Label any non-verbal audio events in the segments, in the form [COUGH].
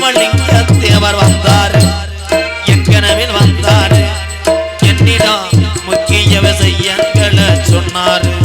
முத்துராமலிங்க தேவர் வந்தாரு. என் கனவில் என்னிடம் முக்கிய விஷயங்களை சொன்னார்.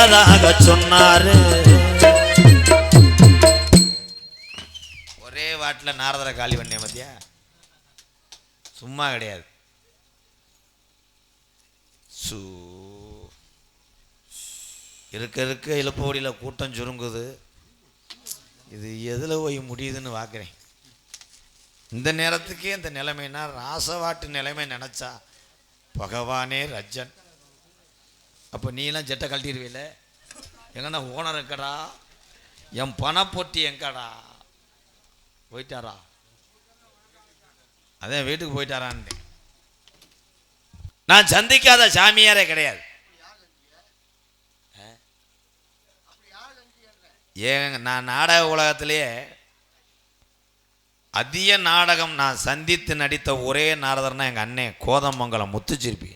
எல்லாம் சொன்னாரு. ஒரே வாட்டில் நாரதரை காலி பண்ணேன் மத்தியா சும்மா கிடையாது. சூ இருக்க இருக்க இழுப்போடியில் கூட்டம் சுருங்குது. இது எதில் போய் முடியுதுன்னு பார்க்குறேன் இந்த நேரத்துக்கே இந்த நிலைமைனா ராசவாட்டு நிலைமை நினச்சா பகவானே ரஜன். அப்போ நீலாம் ஜெட்டை கழட்டிடுவீல எங்கன்னா ஓனர் இருக்கடா என் பணப்பொட்டி எங்கடா? போயிட்டாரா? அதான் வீட்டுக்கு போயிட்டாரான்னு நான் சந்திக்காத சாமியாரே கிடையாது. ஏங்க நான் நாடக உலகத்திலேயே அதிக நாடகம் நான் சந்தித்து நடித்த ஒரே நாரதர்னா எங்கள் அண்ணன் கோதமங்கலம் முத்துச்சிருப்பி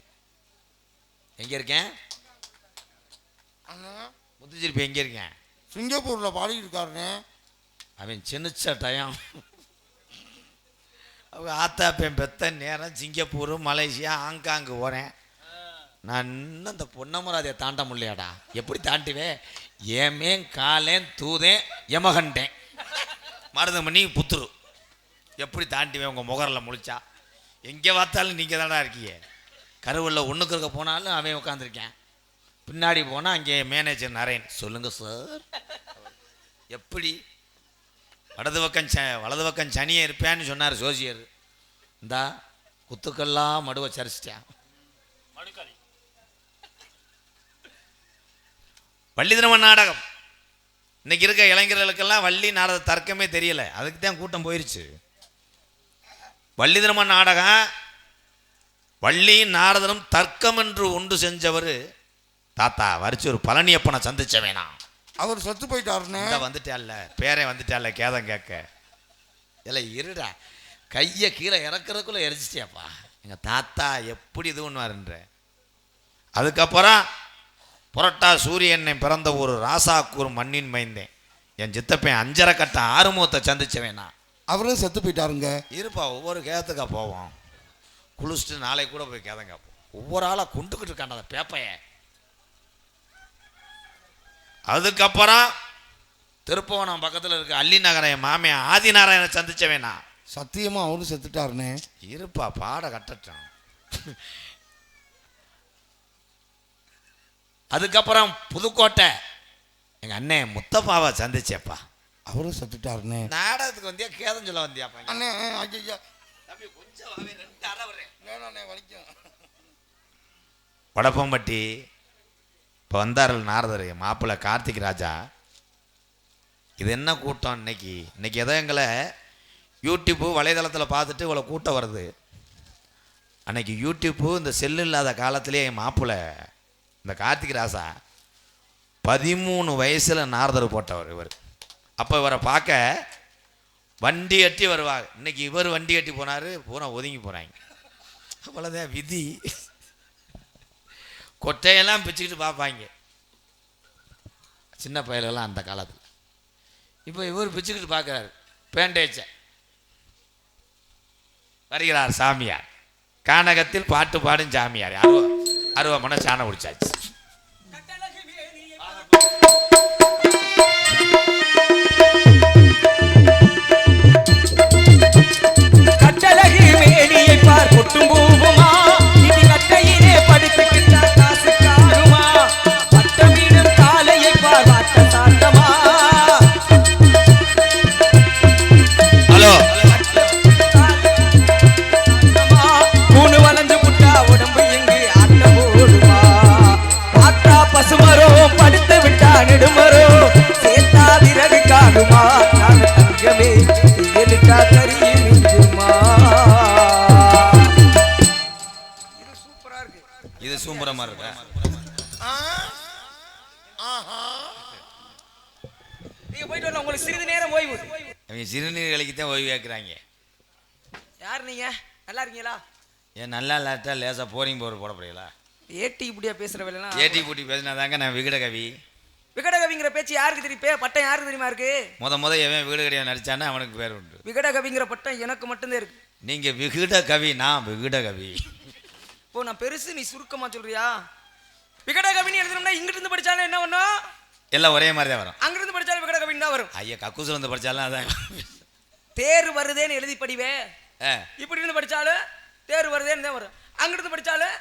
எங்கே இருக்கேன்? முத்துச்சிருப்பி எங்கே இருக்கேன்? சிங்கப்பூர்ல இருக்காருண்ணே அவன் சின்ன டயம். அவங்க ஆத்தாப்பேன் பெத்த நேரம் சிங்கப்பூர் மலேசியா ஹாங்காங்கு போகிறேன் நான் இன்னும் இந்த பொன்னமராதியை தாண்ட முடியலையாடா? எப்படி தாண்டுவேன் ஏமேன் காலேன் தூதேன் யமகண்டேன் மருதமணி புத்துரு. எப்படி தாண்டுவேன் உங்கள் முகரில் முழிச்சா? எங்கே பார்த்தாலும் நீங்கள் தானடா இருக்கீங்க கருவில் ஒன்றுக்கு இருக்க போனாலும் அவன் உட்காந்துருக்கேன் பின்னாடி போனால் அங்கே மேனேஜர் நரேன். சொல்லுங்கள் சார் எப்படி? வலது பக்கம் ச வலது பக்கம் சனியே இருப்பேன்னு சொன்னார் சோசியர் இந்தா குத்துக்கெல்லாம் மடுவை சரிச்சிட்டேன். வள்ளி திருமண நாடகம். இன்னைக்கு இருக்க இளைஞர்களுக்கெல்லாம் வள்ளி நாடக தர்க்கமே தெரியல. அதுக்கு தான் கூட்டம் போயிருச்சு. வள்ளி திருமண நாடகம் வள்ளி நாரதனும் தர்க்கம் என்று ஒன்று செஞ்சவர் தாத்தா வரிச்சு ஒரு பழனியப்பனை சந்திச்ச வேணாம் அவர் செத்து போயிட்டாருண்ணே. இந்த வந்துட்டால பேரே வந்துட்டால கேதம் கேட்க. இல்லை இருடா. கையை கீழே இறக்குறதுக்குள்ள எரிச்சிட்டியாப்பா எங்கள் தாத்தா எப்படி இது பண்ணுவாருன்ற. அதுக்கப்புறம் புரட்டா சூரியனை பிறந்த ஒரு ராசாக்கூர் மண்ணின் மைந்தேன். என் சித்தப்பேன் அஞ்சரை கட்ட ஆறுமுகத்தை சந்திச்சவேன் நான் அவரும் செத்து போயிட்டாருங்க. இருப்பா ஒவ்வொரு கேத்துக்கா போவோம். குளிச்சுட்டு நாளைக்கு கூட போய் கேதம் கேட்போம் ஒவ்வொரு ஆளாக கொண்டுக்கிட்டு இருக்காண்ட அந்த பேப்பைய. அதுக்கப்புறம் திருப்பவனம் பக்கத்தில் இருக்க அள்ளி நகரம் என் மாமியான் ஆதிநாராயண சந்திச்சவேனா சத்தியமா அவரும் செத்துட்டாருண்ணே இருப்பா பாட கட்டட்டும். அதுக்கப்புறம் புதுக்கோட்டை எங்கள் அண்ணன் முத்தப்பாவை சந்திச்சேப்பா அவரும் செத்துட்டாருண்ணே நாடகத்துக்கு வந்தியா கேதம் சொல்ல வந்தியாப்பா அண்ணே ஐயா தம்பி கொஞ்சம் ரெண்டு அரை வரேன். வேணாண்ணே வலிக்கும். வடப்பம்பட்டி இப்போ வந்தார்கள் நாரதர் மாப்பிள்ளை கார்த்திக் ராஜா. இது என்ன கூட்டம் இன்னைக்கு? இன்னைக்கு ஏதோ எங்களை யூடியூப்பு வலைதளத்தில் பார்த்துட்டு இவ்வளோ கூட்டம் வருது. அன்னைக்கு யூடியூப்பு இந்த செல்லு இல்லாத காலத்திலே என் மாப்பிள்ளை இந்த கார்த்திக் ராசா பதிமூணு வயசில் நாரதர் போட்டவர் இவர். அப்போ இவரை பார்க்க வண்டி எட்டி வருவாங்க இன்னைக்கு இவர் வண்டி கட்டி போனார் பூரா ஒதுங்கி போகிறாங்க அவ்வளோதான் விதி. கொட்டையெல்லாம் பிச்சுக்கிட்டு பார்ப்பாங்க. சின்ன பயலெல்லாம் அந்த காலத்தில். இப்போ இவர் பிச்சுக்கிட்டு பார்க்குறாரு. பேண்டேச்ச. வருகிறார் சாமியார். கானகத்தில் பாட்டு பாடும் சாமியார். அருவ அருவமான சாணம் குடிச்சாச்சு கேட்குறாங்க யார் நீங்க? நல்லா இருக்கீங்களா? ஏன் நல்லா இல்லாட்டா லேசாக போரிங் போர் போடப்படுங்களா ஏட்டி இப்படியா பேசுற வேலைனா ஏடி பூட்டி பேசினா தாங்க நான் விகட கவி. விகடகவிங்கிற பேச்சு யாருக்கு தெரியும்? பட்டம் யாருக்கு தெரியுமா இருக்கு? முத முத எவன் வீடு கடையாக நடிச்சானே அவனுக்கு பேர் உண்டு. விகடகவிங்கிற பட்டம் எனக்கு மட்டும்தான் இருக்கு. நீங்கள் விகிட கவி நான் விகிட கவி. இப்போ நான் பெருசு நீ சுருக்கமா சொல்றியா? விகடகவின்னு எழுதணும்னா இங்கிட்டு இருந்து படிச்சாலும் என்ன பண்ணும் எல்லாம் ஒரே மாதிரி தான் வரும். அங்கிருந்து படிச்சாலும் விகடகவின்னு தான் வரும். ஐயா கக்கூசில் வந்து படித்தாலும் அதான். தேர் வருதேன்னு எழுதி படிவே இப்படி இருந்து படிச்சாலும் தேர் வருதேன்னு தான் வரும். அங்கிருந்து படிச்சாலும்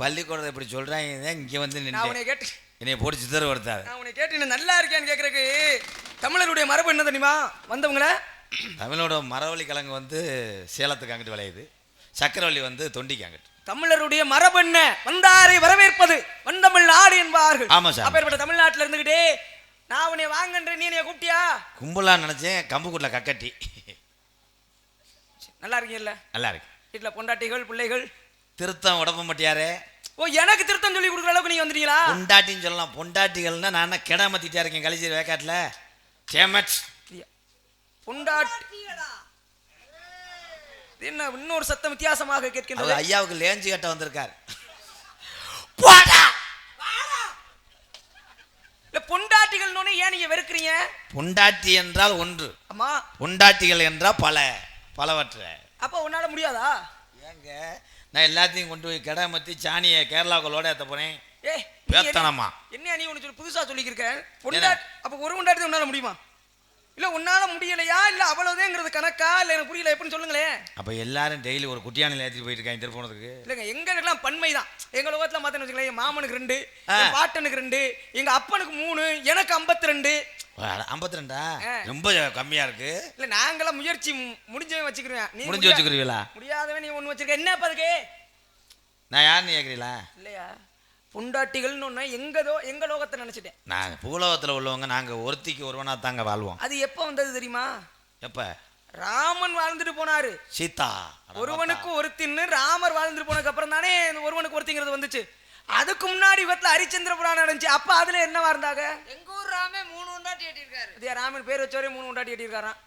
பள்ளிக்கூடத்தை இப்படி சொல்கிறாங்க இங்கே வந்து நான் உன்னை கேட்டு என்னைய போட்டு சித்தர வருத்தாது. நான் உன்னை கேட்டு நீ நல்லா இருக்கியான்னு கேட்கறதுக்கு தமிழருடைய மரபு என்ன தெரியுமா? வந்தவங்கள? தமிழோட மரவள்ளி கிழங்கு வந்து சேலத்துக்கு அங்கிட்டு விளையுது. சக்கரவள்ளி வந்து தொண்டிக்கு அங்கிட்டு. தமிழருடைய மரபு என்ன? வந்தாரை வரவேற்பது வந்தமிழ் நாடு என்பார்கள். ஆமா சார். அப்பேற்பட்ட தமிழ்நாட்டுல இருந்துகிட்டே நான் உன்னை வாங்கன்ற நீ என்னைய கூப்பிட்டியா? கும்பலா நினச்சேன் கம்புக்குட்டில் கக்கட்டி. நல்லா இருக்கீங்கல்ல நல்லா இருக்கு வீட்டுல பொண்டாட்டிகள் பிள்ளைகள். திருத்தம் உடம்பம்பட்டியாரே ஓ எனக்கு திருத்தம் சொல்லி கொடுக்குற அளவுக்கு நீங்க வந்துட்டீங்களா? பொண்டாட்டின்னு சொல்லலாம். பொண்டாட்டிகள்னா நான் என்ன கிடா மத்திட்டா இருக்கேன் கழிச்சிரு வேக்காட்டில். சேமச் பொண்டாட்டி என்ன இன்னொரு சத்தம் வித்தியாசமாக அவர் கேட்கின்றது ஐயாவுக்கு லேஞ்சு கட்ட வந்திருக்கார். இல்ல பொண்டாட்டிகள்னு ஏன் நீங்க வெறுக்கிறீங்க? பொண்டாட்டி என்றால் ஒன்று. அம்மா. பொண்டாட்டிகள் என்றால் பல. பலவற்ற. அப்ப உன்னால முடியாதா? ஏங்க நான் எல்லாத்தையும் கொண்டு போய் கிடா மத்தி சாணியை கேரளாவுக்குள்ளோட ஏற்ற போனேன் ஏ நீ என்ன- நீ ஒன்று சொல்லி புதுசா சொல்லிக்கிருக்க? பொண்டாட்டி அப்ப ஒரு பொண்டாட்டி உன்னால முடியுமா? இல்ல உன்னால முடியலையா? இல்ல அவ்வளவுதேங்கிறது கணக்கா? இல்ல எனக்கு புரியல எப்படின்னு சொல்லுங்களேன் அப்போ எல்லாரும் டெய்லி ஒரு குட்டியானில் ஏற்றிட்டு போயிட்டு இருக்காங்க திருப்பணத்துக்கு இல்லைங்க எங்களுக்கெல்லாம் பன்மை தான் எங்க லோகத்துல மாத்தன்னு வச்சுக்கலாம் என் மாமனுக்கு ரெண்டு பாட்டனுக்கு ரெண்டு எங்க அப்பனுக்கு மூணு எனக்கு ஐம்பத்தி ரெண்டு. ஐம்பத்தி ரெண்டா. ரொம்ப கம்மியா இருக்கு. இல்ல நாங்கெல்லாம் முயற்சி முடிஞ்சவன் வச்சுக்கிறேன் நீ முடிஞ்சு வச்சுக்கிறீங்களா முடியாதவன் நீ ஒண்ணு வச்சிருக்க என்ன அதுக்கு? நான் யாருன்னு கேட்குறீங்களா இல்லையா? பொண்டாட்டிகள்னு ஒண்ணு எங்கதோ எங்க லோகத்தை நினைச்சிட்டேன். நாங்கள் பூலோகத்தில் உள்ளவங்க நாங்கள் ஒருத்திக்கு ஒருவனா தாங்க வாழ்வோம். அது எப்ப வந்தது தெரியுமா? எப்போ? ராமன் வாழ்ந்துட்டு போனாரு. சீதா ஒருவனுக்கு ஒருத்தின்னு ராமர் வாழ்ந்துட்டு போனதுக்கு அப்புறம் தானே ஒருவனுக்கு ஒருத்திங்கிறது வந்துச்சு. அதுக்கு முன்னாடி இவத்துல ஹரிச்சந்திர புராணம் நடந்துச்சு அப்ப அதுல என்னவா இருந்தாங்க? எங்க ஊர் ராமே மூணு உண்டாட்டி கட்டியிருக்காரு. இதே ராமன் பேர் வச்சவரே மூணு உண்டாட்டி கட்டியிருக்காராம்.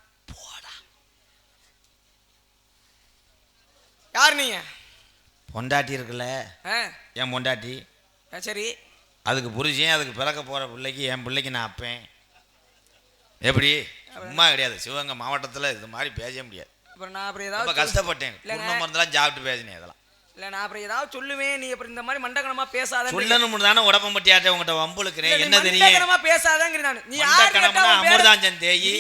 யார் நீங்க? பொண்டாட்டி இருக்குல்ல. என் பொண்டாட்டி. சரி. அதுக்கு புருஷன் அதுக்கு பிறக்க போகிற பிள்ளைக்கு என் பிள்ளைக்கு நான் அப்பேன். எப்படி? சும்மா கிடையாது. சிவகங்கை மாவட்டத்தில் இது மாதிரி பேச முடியாது. அப்புறம் நான் அப்புறம் ரொம்ப ஏதாவது கஷ்டப்பட்டேன். இல்லைங்க. குடும்ப மருந்தெல்லாம் சாப்பிட்டு பேசினேன் இதெல்லாம். இல்ல நான் அப்புறம் ஏதாவது சொல்லுவேன் நீ அப்புறம் இந்த மாதிரி மண்டகனமா பேசாத சொல்லணும் தானே உடம்பம்பட்டியாட்ட உங்கள்கிட்ட வம்புழுக்கிறேன் என்ன தெரியும் மண்டகனமா பேசாதங்கிற நான் நீ யார் அமிர்தாஞ்சன் தேயி.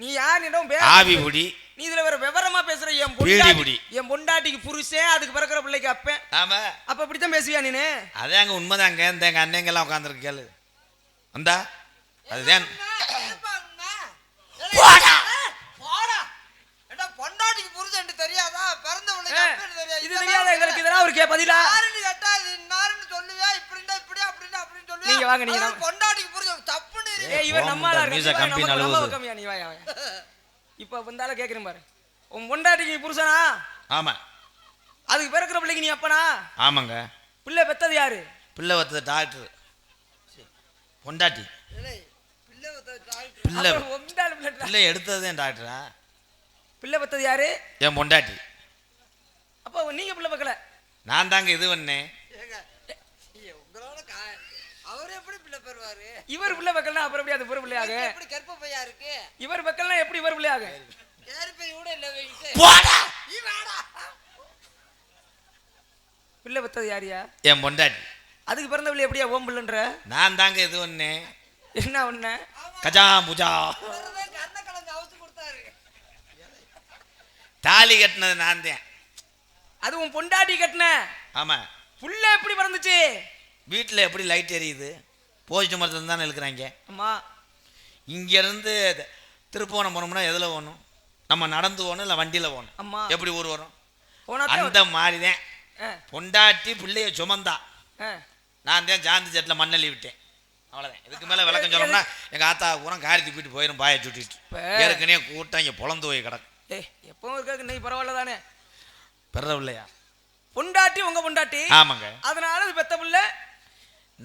நீ யார் பேர- ஆவி புடி நீ இதுல வேற விவரமா பேசுற என் பொண்டாட்டி. என் பொண்டாட்டிக்கு புருஷன் அதுக்கு பிறக்கிற பிள்ளைக்கு அப்பேன் ஆமா அப்ப இப்படித்தான் பேசுவியா நீனு அதே அங்க உண்மைதாங்க இந்த எங்க அண்ணங்கெல்லாம் உட்காந்துருக்கு கேளு வந்தா அதுதான் பொண்டாட்டிக்கு புருஷன் தெரியாதா பிறந்த ஏ, இது தெரியாத எங்களுக்கு இதெல்லாம் ஒரு கே பதிலா நீங்க வாங்க, நீங்க. பொண்டாட்டிக்கு புருஷன் தப்புன்னு போம் நம்மளா இருக்க. கம்மியா நீ இப்ப வந்தாலும் கேக்குறேன் பாரு. உன் பொண்டாட்டிக்கு புருஷனா? ஆமா. அதுக்கு பிறக்கிற பிள்ளைக்கு நீ அப்பனா? ஆமாங்க. பிள்ளை பெத்தது யாரு? பிள்ளை வத்தது டாக்டர். பொண்டாட்டி. பிள்ளை. பிள்ளை பிள்ளை எடுத்ததுதான் டாக்டரா? பிள்ளை பெத்தது யாரு? என் பொண்டாட்டி. அப்போ நீங்க பிள்ளை பெக்கல. நான் தாங்க இது பண்ணேன் ஏங்க, ஏய், உங்களோட கா- அவர் எப்படி பிள்ளை பெறுவாரு? இவர் பிள்ளை பெக்கலனா அப்புறம் எப்படி அது பிள்ளையாக எப்படி கற்ப பையா இருக்கு? இவர் பெக்கலனா எப்படி இவர் பிள்ளையாக கூட இல்ல. போடா! நீ வாடா. பிள்ளை பெத்தது யாரியா என் பொண்டாட்டி. அதுக்கு பிறந்த பிள்ளை எப்படியா ஓம் பிள்ளைன்ற? நான் தாங்க இது பண்ணேன் என்ன ஒண்ணு? கஜா புஜா. தாலி கட்டினது நான் தான். அது உன் பொண்டாட்டி கட்டின. ஆமா. புள்ள எப்படி பிறந்துச்சு? வீட்டில் எப்படி லைட் எரியுது? போஸ்ட் மரத்தில் தானே இருக்கிறாங்க. அம்மா இங்கேருந்து திருப்போணம் போனோம்னா எதில் போகணும்? நம்ம நடந்து போகணும் இல்லை வண்டியில் போகணும்? அம்மா எப்படி ஊர் வரும்? அந்த மாதிரி தான் பொண்டாட்டி பிள்ளைய சுமந்தா. நான் தான் ஜாந்தி ஜட்டில் மண்ணள்ளி விட்டேன். அவ்வளோதான் இதுக்கு மேலே விளக்கம் சொல்லணும்னா எங்கள் ஆத்தா பூரா காரி தூக்கிட்டு போயிடும் பாயை சுட்டிட்டு ஏற்கனவே கூட்டம் இங்கே பொழந்து போய் கிடக்கு. ஏய் எப்பவும் இருக்காது நீ பரவாயில்ல தானே? பெற இல்லையா பொண்டாட்டி உங்க பொண்டாட்டி. ஆமாங்க. அதனால அது பெத்த புள்ள.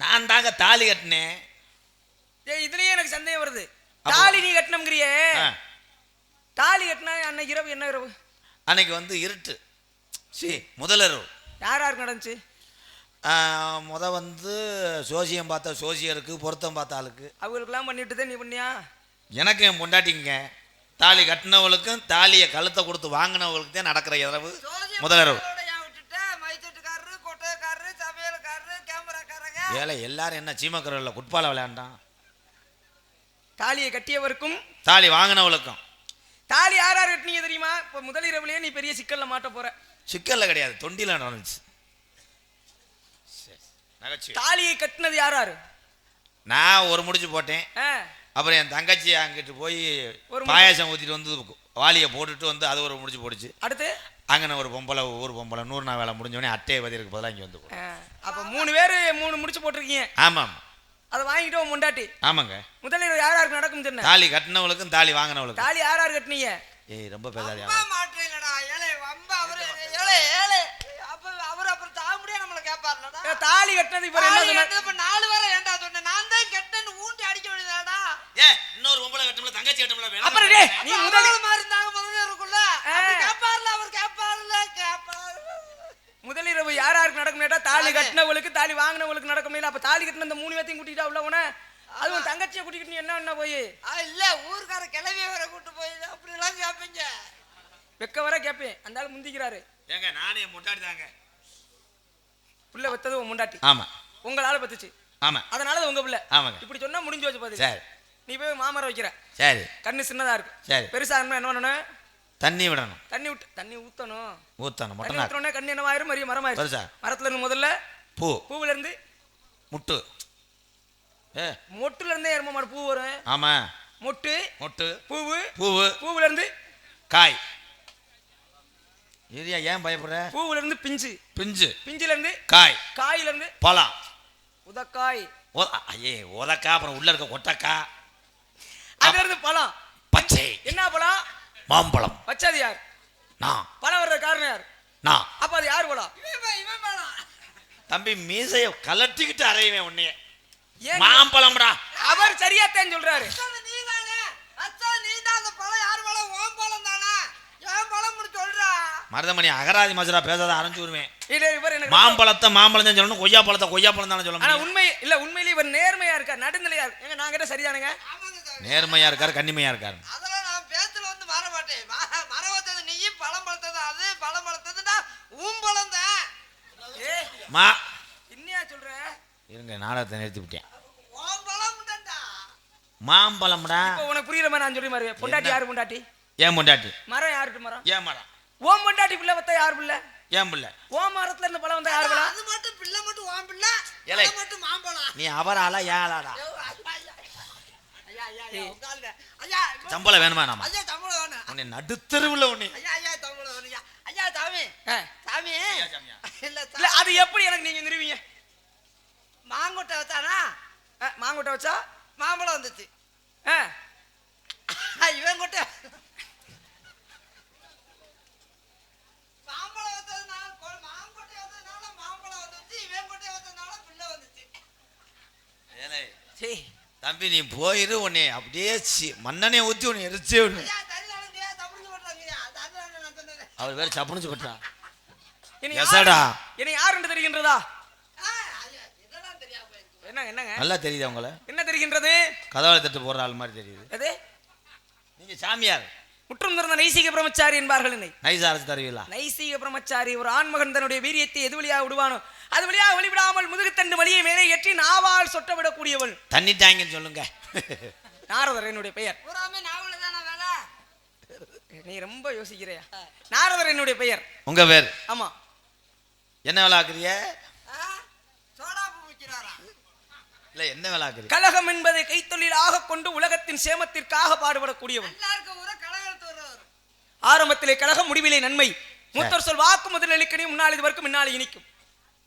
நான் தாங்க தாலி கட்டினேன். இதுலயே எனக்கு சந்தேகம் வருது. தாலி நீ கட்டணுங்கிறியே. தாலி கட்டினா அன்னைக்கு இரவு என்ன இரவு? அன்னைக்கு வந்து இருட்டு. சி முதலரவு யார் யாருக்கு நடந்துச்சு? முத வந்து சோசியம் பார்த்த சோசியருக்கு பொருத்தம் பார்த்த ஆளுக்கு. அவங்களுக்கெல்லாம் பண்ணிட்டு தான் நீ பண்ணியா? எனக்கு என் பொண்டாட்டிங்க. தாலி கட்டினவளுக்கும் தாலியை கழுத்தை கொடுத்து வாங்கினவளுக்கு தான் நடக்கிற இரவு. முதலரவு. ஏழை எல்லாரும் என்ன சீமக்கரில் குட்பால விளையாண்டான்? தாலியை கட்டியவருக்கும் தாலி வாங்கினவளுக்கும். தாலி யார் யார் கட்டினீங்க தெரியுமா? இப்போ முதல் இரவுலயே நீ பெரிய சிக்கல்ல மாட்ட போற. சிக்கல்ல கிடையாது தொண்டில நடந்துச்சு. தாலியை கட்டினது யார் யாரு? நான் ஒரு முடிச்சு போட்டேன். அப்புறம் என் தங்கச்சி அங்கிட்டு போய் ஒரு பாயாசம் ஊற்றிட்டு வந்து வாளியை போட்டுட்டு வந்து அது ஒரு முடிச்சு போட்டுச்சு அடுத்து? அங்கன ஒரு பொம்பளை ஊர் பொம்பளை நூறு நாள் வேலை முடிஞ்சோடனே அட்டையை பதிலுக்கு பதிலாக இங்கே வந்து அப்ப மூணு பேர் மூணு முடிச்சு போட்டிருக்கீங்க. ஆமாம். அதை வாங்கிட்டு உன் முண்டாட்டி. ஆமாங்க. முதல் இரவு யார் யாருக்கு நடக்கும் தாலி கட்டினவளுக்கும் தாலி வாங்கினவளுக்கும். தாலி யார் யார் கட்டினீங்க? ஏய் ரொம்ப பேசாதே வம்பா மாட்டுறீங்களடா, ஏலே, வம்பா அவரு, ஏலே, ஏலே. அப்ப அவரு அப்புறம் தாங்க முடியாது நம்மளை கேட்பாருலடா. ஏ, தாலி கட்டினது இவர் என்ன கட்டினது இப்ப நாலு வாரம் ஏன்டா சொன்னேன்? நான் தான் கெட்டேன்னு ஊண்டி அடிக்க வேண்டியதாடா. ஏ இன்னொரு பொம்பளை கட்டமில்ல தங்கச்சி கட்டமில்ல அப்புறம் டேய், நீ அப்ப முதல் அவரு மாதிரி இருந்தாங்க. அப்படி கேட்பாருல, அவர் கேட்பாருல, கேட்பாரு. முதல் இரவு யார் யாருக்கு நடக்கும் தாலி. கட்டினவளுக்கு தாலி வாங்கினவளுக்கு நடக்கும் இல்ல அப்ப தாலி கட்டின இந்த மூணு பேத்தையும் கூட்டிட்டா உள்ள உன அதுவும் தங்கச்சியை கூட்டிக்கிட்டு நீ என்ன என்ன போய்? இல்ல ஊர்க்கார கிளவிய வர கூட்டு போய் அப்படி எல்லாம் கேட்பீங்க வெக்க வர கேப்பேன். அந்த ஆள் முந்திக்கிறாரு. ஏங்க நானே முட்டாடி தாங்க. புள்ள வெத்தது உன் முண்டாட்டி. ஆமா. உங்களால பத்துச்சு. ஆமா. அதனால அது உங்க புள்ள. ஆமாங்க. இப்படி சொன்னா முடிஞ்சு வச்சு பாத்து சரி. நீ போய் மாமரம் வைக்கிற. சரி. கண்ணு சின்னதா இருக்கு. சரி. பெருசா இருந்தா என்ன பண்ணணும்? தண்ணி விடணும். தண்ணி விட்டு தண்ணி ஊத்தணும். ஊத்தணும் தண்ணி மொட்டை நாக்கு ஊத்துறோடனே கண்ணு என்னவாயிரும் மறிய மரமாயிரும். பெருசா. மரத்துல இருந்து முதல்ல பூ. பூவுல இருந்து முட்டு. மொட்டுல இருந்தே எரும மாடு பூ வரும். ஆமா. மொட்டு. முட்டு. பூவு. பூவு. பூவுல இருந்து காய். ஏரியா ஏன் பயப்படுற? பூவுல இருந்து பிஞ்சு. பிஞ்சு. பிஞ்சுல இருந்து காய். காயில இருந்து பழம். உதக்காய். ஐயே உதக்கா அப்புறம் உள்ள இருக்க கொட்டக்கா அதுல இருந்து பழம். பச்சை. என்ன பழம்? மாம்பழம். வச்சது யார்? நான் பழம் வர்ற காரணம் யார்? நான் அப்ப அது யார் பழம்? இவன் இவன் வேணாம் தம்பி மீசைய கலட்டிக்கிட்டு அறையுவேன் உன்னைய. மாம்பழம்டா. அவர் சரியாத்தான் சொல்றாரு. மருதமணி அகராதி மசுரா பேசாத அரைஞ்சு விடுவேன். இல்ல இவர் எனக்கு மாம்பழத்தை மாம்பழம் தான் சொல்லணும் கொய்யா பழத்தை கொய்யா பழம் தானே சொல்ல ஆனா முடியும். உண்மை இல்ல உண்மையிலேயே இவர் நேர்மையா இருக்கார் நடுநிலையா இருக்கு ஏங்க நான் கேட்ட சரிதானுங்க. நேர்மையா இருக்காரு கன்னிமையா இருக்காரு. அதெல்லாம் நான் பேத்துல வந்து மாற மாட்டேன். ம- மரம் வளர்த்தது நீயும் பழம் வளர்த்தது அது பழம் வளர்த்ததுன்னா உன் பழம் தான். மா. என்னையா சொல்ற? இருங்க நாடகத்தை நிறுத்தி விட்டேன் மாம்பழம்டா. இப்போ உனக்கு புரியுற மாதிரி நான் சொல்லி மாதிரி பொண்டாட்டி? யாரு பொண்டாட்டி? ஏன் பொண்டாட்டி? மரம் யாருட்டு மரம்? ஏன் மரம்? ஓம் பொண்டாட்டி பிள்ளை வத்தா யார் பிள்ளை? ஏன் பிள்ளை? ஓம் மரத்துல இருந்து பழம் வந்தா யார் பழம் அது மட்டும் பிள்ளை மட்டும் வான் பிள்ளை? மட்டும் மாம்பழம். நீ அவராளா ஏழாடா சம்பளம் வேணுமா நாம ஐயா, சம்பளம் வேணும். உன்னை நடுத்தருவுல உன்னை. ஐயா, ஐயா, சம்பளம் வேணும். ஐயா, சாமி. சாமி. இல்ல, அது எப்படி எனக்கு நீங்க நிறுவீங்க? மாங்கொட்டை வச்சானா? ஆ, மாங்கொட்டை வச்சா? மாம்பழம் வந்துச்சு. ஆ, ஆ, இவன் கொட்டை. தம்பி நீ போயிரு உன்னை அப்படியே சி- மண்ணெண்ணெய் ஊத்தி உன்னை எரிச்சே விடு. அவர் வேற சப்புனுச்சு பட்டா என்னை எசடா. யாரு- என்னை யார் என்று தெரிகின்றதா ஆ, ஐயா இதெல்லாம் தெரியாம போயிருக்கு. என்னங்க? நல்லா தெரியுது அவங்கள என்ன தெரிகின்றது? கதவளை தட்டு போடுற ஆள் மாதிரி தெரியுது. அது நீங்க சாமியார். முற்றும் திறந்த நைசீக பிரம்மச்சாரி என்பார்கள் என்னை. நைசா அரைச்சு தருவீங்களா நைசீக பிரம்மச்சாரி ஒரு ஆண்மகன் தன்னுடைய வீரியத்தை எது வழியாக விடுவானோ அது வழியாக வெளிவிடாமல் முதுகுத்தண்டு வழியை மேலே ஏற்றி நாவால் சொட்ட விடக்கூடியவள். தண்ணி டேங்கன்னு சொல்லுங்க. நாரதர் என்னுடைய பெயர். பூராமே நாவல தானே வேலை? நீ ரொம்ப யோசிக்கிறையா? நாரதர் என்னுடைய பெயர். உங்க பேர்? ஆமா. என்ன வேலை ஆக்குறிய? சோடா பூ விற்கிறாரா இல்ல என்ன வேலை ஆக்குறீ கலகம் என்பதை கைத்தொழிலாக கொண்டு உலகத்தின் சேமத்திற்காக பாடுபடக்கூடியவன். ஆரம்பத்திலே கலகம் முடிவிலே நன்மை. மூத்தர் சொல் வாக்கு முதலில் முன்னாள் இது வரைக்கும் முன்னால் இனிக்கும்.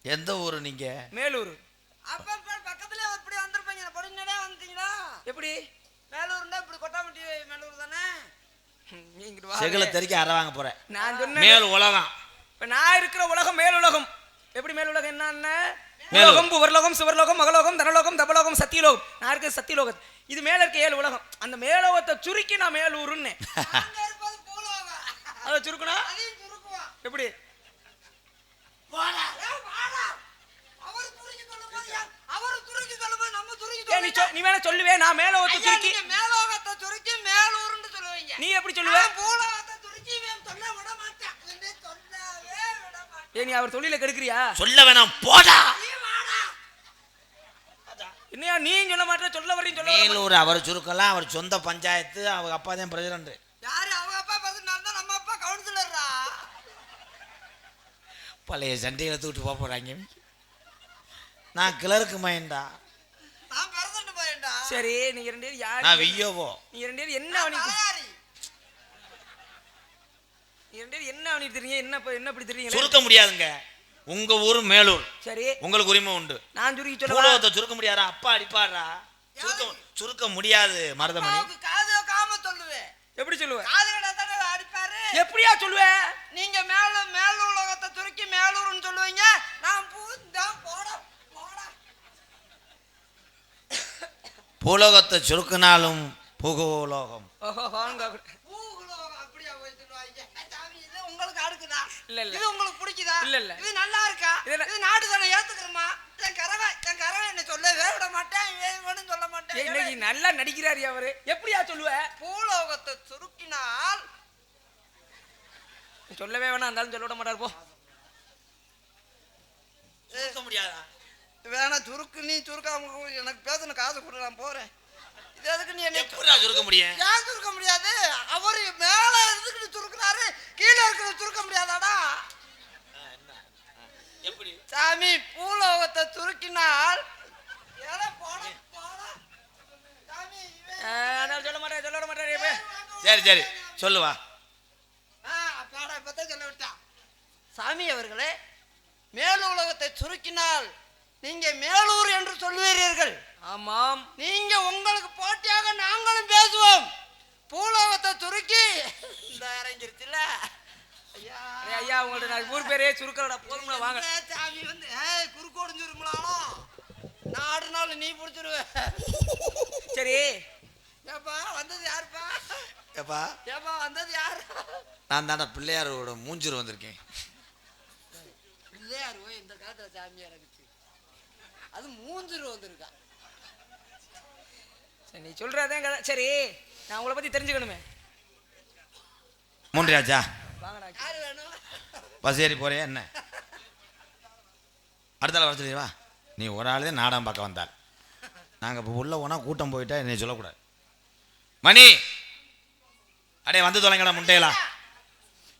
எந்த ஊரு நீங்க? மேலூர். அப்ப பக்கத்துல இப்படி வந்திருப்பீங்க பொடிநடே வந்துட்டீங்களா எப்படி? மேலூர்னா இப்படி கொட்டாம்பட்டி மேலூர் தானே. செகுல தெறிக்க அற வாங்க போறேன். நான் சொன்னேன். மேல் உலகம். இப்ப நான் இருக்கிற உலகம் மேலுலகம். எப்படி மேலுலகம்? என்னன்னா மேலு- உலகம் புவர்லோகம் சுவர்லோகம் மகலோகம் தனலோகம் தபலோகம் சத்தியலோகம். நான் இருக்கிற சத்தியலோகம்? இது மேல இருக்க ஏழு உலகம். அந்த மேலோகத்தை சுருக்கி நான் மேலூருன்னு [LAUGHS] அதை சுருக்கணும் எப்படி? வாடா. ஏய், வாடா. அவர் துருக்கி சொல்லும்போது ஏன் அவர் துருக்கி சொல்லும்போது நம்ம துருக்கி ஏய், நீ வேணா சொல்லுவே. நான் மேலோகத்தை சுருக்கி மேலோகத்தை துருக்கி மேலூர்னு சொல்லுவீங்க. நீ எப்படி சொல்லுவ? பூலோகத்தை சொல்ல விட மாட்டேன். ஏ நீ அவர் தொழில கெடுக்கிறியா? சொல்ல வேணாம். போடா. நீ சொல்ல மாட்டே சொல்ல வரையும் சொல்ல. மேலூர் அவர் சுருக்கலாம் அவர் சொந்த பஞ்சாயத்து அவங்க அப்பா தான் பிரசிடண்ட். யாரு? அவங்க அப்பா பார்த்து நான் தான் நம்ம அப்பா கவுன்சிலர்ரா? பழைய சண்டைகளை தூக்கிட்டு போக போறாங்க. நான் கிளருக்கு மைண்டா நான் போயேன்டா சரி நீங்க ரெண்டு பேரும் யாரு? நான் வியோவோ நீங்க ரெண்டு பேரும் என்ன பண்ணி நீங்க ரெண்டு பேரும் என்ன பண்ணிட்டு இருக்கீங்க என்ன என்ன இப்படி தெரியுங்க சுருக்க முடியாதுங்க. உங்க ஊரு மேலூர். சரி. உங்களுக்கு உரிமை உண்டு. நான் சுருக்கி சொல்ல பூலோகத்தை சுருக்க முடியாதா? அப்பா அடிப்பாடுறா சுருக்க சுருக்க முடியாது மருதமணி. காது காம சொல்லுவேன் எப்படி சொல்லுவ? காது கடை தானே அடிப்பாரு? எப்படியா சொல்லுவ? நீங்க மேல மேல உலகத்தை சுருக்கி மேலூர்னு சொல்லுவீங்க. நான் பூந்தா போட போட. பூலோகத்தை சுருக்கினாலும் புகோலோகம் ஓஹோ வாங்க பூகுலோகம் அப்படியா போய் சொல்லுவாங்க சாமி இது உங்களுக்கு அடுக்குதா இல்ல, இல்ல. இது உங்களுக்கு பிடிக்குதா? இல்ல, இல்ல. இது நல்லா இருக்கா? இது நாடு தானே ஏத்துக்கிறோமா? என் கரவை என் கரவை என்ன சொல்லவே விட மாட்டேன் இவனும் சொல்ல மாட்டேன். இன்னைக்கு நல்லா நடிக்கிறாரு அவரு. எப்படியா சொல்லுவ? பூலோகத்தை சுருக்கினால் நீ சொல்லவே வேணாம் இருந்தாலும் சொல்ல விட மாட்டாரு போ. சுருக்க முடியாதா? வேணா சுருக்கு நீ சுருக்காம கொடு, எனக்கு பேசணும் காசு கொடு நான் போறேன். இது எதுக்கு நீ என்ன சுருக்க முடியும்? ஏன் சுருக்க முடியாது? அவரு மேல இருந்துக்கிட்டு சுருக்குறாரு? கீழே இருக்கிறது சுருக்க முடியாதாடா? எப்படி? சாமி பூலோகத்தை நான் சொல்ல மாட்டேன் சொல்ல இப்ப. சரி சரி சொல்லுவா. ஆ, அப்பாடா, இப்பதான் சொல்ல விட்டான். சாமி அவர்களே மேல் உலகத்தை சுருக்கினால் நீங்க மேலூர் என்று சொல்வீர்கள் ஆமாம். நீங்க உங்களுக்கு போட்டியாக நாங்களும் பேசுவோம். பூலோகத்தை சுருக்கி இந்த இறங்கிருச்சுல ஐயா. ஏய், ஐயா உங்கள்ட்ட நான் ஊர் பேரே சுருக்கலடா போதும்ல வாங்க. சாமி வந்து ஏய் குறுக்கு ஒடிஞ்சிருங்களாலும் நாடுனாலும் நீ பிடிச்சிருவ. சரி. ஏப்பா வந்தது யாருப்பா? ஏப்பா? ஏப்பா வந்தது யாரு? நான் தானே பிள்ளையாரோட மூஞ்சூர் வந்திருக்கேன். பிள்ளையார் போய் இந்த காலத்துல சாமியார் இருந்துச்சு அது மூஞ்சிரு வந்திருக்கா. சரி நீ சொல்றதே கதை. சரி. நான் உங்களை பத்தி தெரிஞ்சுக்கணுமே. மூன்றியாச்சா வாங்கடா யாரு வேணும்? பஸ் ஏறி போறியா என்ன? அடுத்தால வர சொல்லிடுவா நீ ஒரு ஆள் தான் நாடகம் பார்க்க வந்தாள். நாங்கள் இப்போ உள்ள போனால் கூட்டம் போயிட்டா என்னை சொல்லக்கூடாது. மணி! அடே வந்து தொலைங்கடா முட்டையலா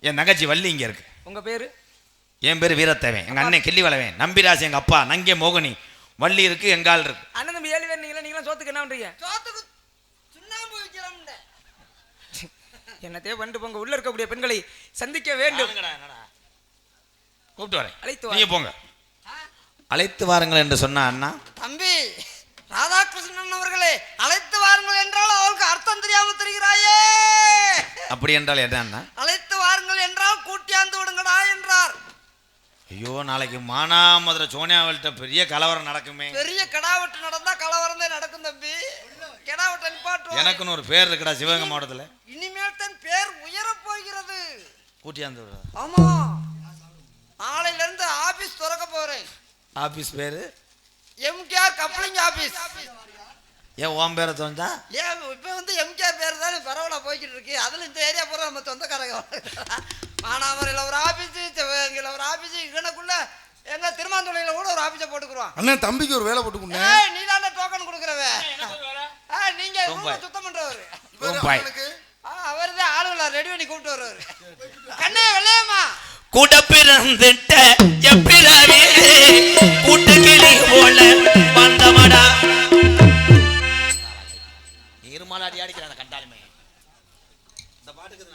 என் தங்கச்சி வள்ளி இங்கே இருக்கு. உங்க பேரு? என் பேர் வீரத்தேவன். எங்கள் அண்ணன் கிள்ளி வளவன் நம்பிராசி எங்கள் அப்பா நங்கே மோகனி. வள்ளி இருக்கு எங்கால் இருக்கு. அண்ணன் தம்பி ஏழு பேர் நீங்களா? நீங்களாம் சோத்துக்கு என்ன பண்றீங்க? சோத்துக்கு என்னத்தையே பண்ணிட்டு போங்க உள்ள இருக்கக்கூடிய பெண்களை சந்திக்க வேண்டும். கூப்பிட்டு வரேன். அழைத்து. நீங்க போங்க. அழைத்து வாருங்கள் என்று சொன்ன அண்ணா? தம்பி ராதாகிருஷ்ணன் அவர்களே அழைத்து வாருங்கள் என்றால் அவளுக்கு அர்த்தம் தெரியாம தெரிகிறாயே. அப்படி என்றால் என்ன அண்ணா? அழைத்து வாருங்கள் என்றால் கூட்டியாந்து விடுங்கடா என்றார். ஐயோ நாளைக்கு மானாமதுரை சோனியாவல்கிட்ட பெரிய கலவரம் நடக்குமே. பெரிய கடாவட்டு நடந்தா கலவரந்தே நடக்கும் தம்பி. கெடாவட்டை நிப்பாட்டுவோம் எனக்குன்னு ஒரு பேர் இருக்குடா சிவகங்கை மாவட்டத்தில். இனிமேல் தன் பேர் உயரப் போகிறது. கூட்டியாந்து. ஆமா. நாளையில இருந்து ஆபீஸ் திறக்க போறேன். ஆபீஸ் பேரு? MKR coupling office. ஏன் ஓம் பேரை தோஞ்சா ஏன் இப்போ வந்து எம்கேஆர் பேர் தானே பரவலாக போய்கிட்டு இருக்கு. அதில் இந்த ஏரியா பூரா நம்ம சொந்தக்காரங்க. மானாமரையில் ஒரு ஆஃபீஸு சிவகங்கையில் ஒரு ஆஃபீஸு இங்கனக்குள்ள எங்க திருமாந்துளையில் கூட ஒரு ஆஃபீஸை போட்டுக்குறோம் அண்ணன் தம்பிக்கு ஒரு வேலை போட்டு கொடுங்க. ஏய் நீ தானே டோக்கன் கொடுக்குறவ. ஆ நீங்க ரொம்ப. ரூமை சுத்தம் பண்றவர். அவர் தான் ஆளுங்கள ரெடி பண்ணி கூப்பிட்டு வருவார். கண்ணே வெள்ளையம்மா. கூட பிறந்துட்ட எப்பிறவே கூட்டுக்கிளி போல வந்தமடா இருமாலாடி அடிக்கிற அந்த கண்டாலுமே. இந்த பாட்டுக்கு இது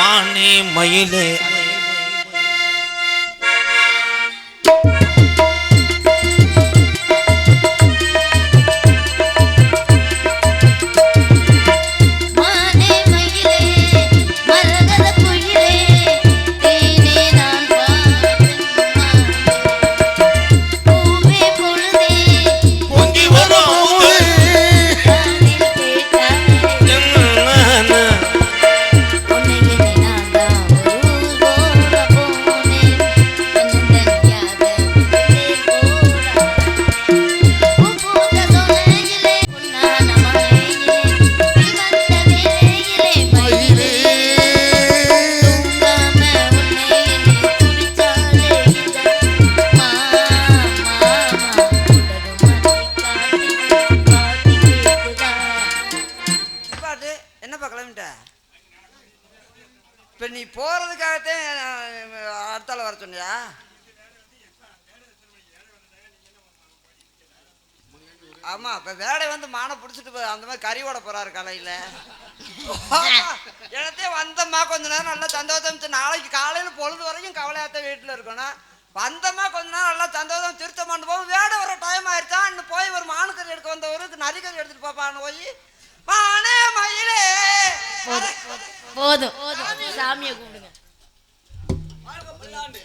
மானே மயிலே. ஆமா இப்ப வேடை வந்து மானை பிடிச்சிட்டு அந்த மாதிரி கறி ஓட போறாரு காலையில. எனத்தே வந்தம்மா கொஞ்ச நேரம் நல்லா சந்தோஷம் நாளைக்கு காலையில பொழுது வரைக்கும் கவலையாத்த வீட்டுல இருக்கணும். வந்தம்மா கொஞ்ச நேரம் நல்லா சந்தோஷம் திருத்தம் பண்ணு போகும் வேடை வர டைம் ஆயிடுச்சா இன்னும் போய் ஒரு மானு கறி எடுக்க வந்தவருக்கு நரிக்கறி எடுத்துட்டு போப்பான்னு போய் மானே மயிலே! போதும் சாமியை பல்லாண்டு.